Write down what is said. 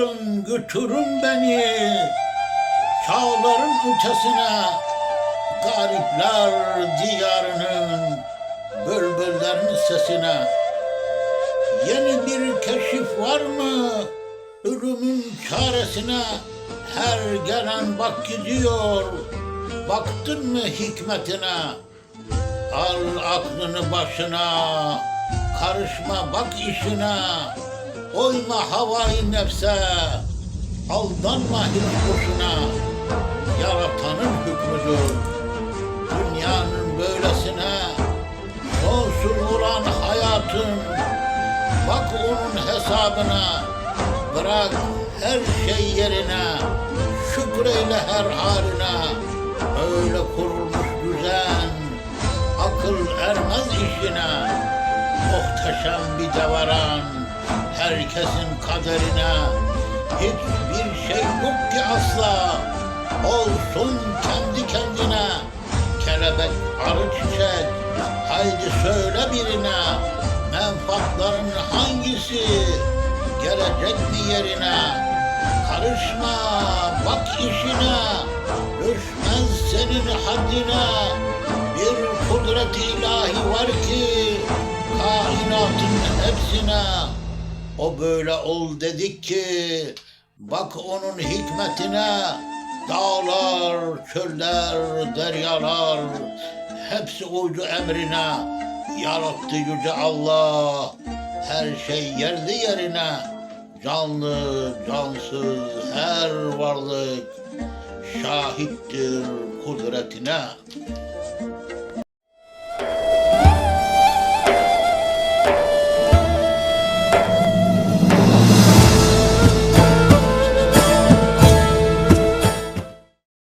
Götürün beni. Çağların ötesine Garipler diyarının bülbüllerinin sesine. Yeni bir keşif var mı? Ölümün çaresine Her gelen bak gidiyor. Baktın mı hikmetine? Al aklını başına Karışma bak işine Oyma havayı nefse. Aldanma hiç boşuna. Yaratanın hükmüdür. Dünyanın böylesine. Sonsuz vuran hayatın. Bak onun hesabına. Bırak her şey yerine. Şükreyle her haline. Öyle kurulmuş düzen. Akıl ermez işine. Muhteşem bir devaran Herkesin kaderine Hiçbir şey yok ki asla. Olsun kendi kendine. Kelebek arı çiçek Haydi söyle birine Menfaatların hangisi? Gelecek mi yerine? Karışma bak işine. Düşmez senin haddine. Bir kudret ilahi var ki Kainatın hepsine O böyle ol dedik ki Bak onun hikmetine Dağlar, çöller, deryalar Hepsi uydu emrine. Yarattı yüce Allah Her şey yerli yerine. Canlı, cansız her varlık Şahittir kudretine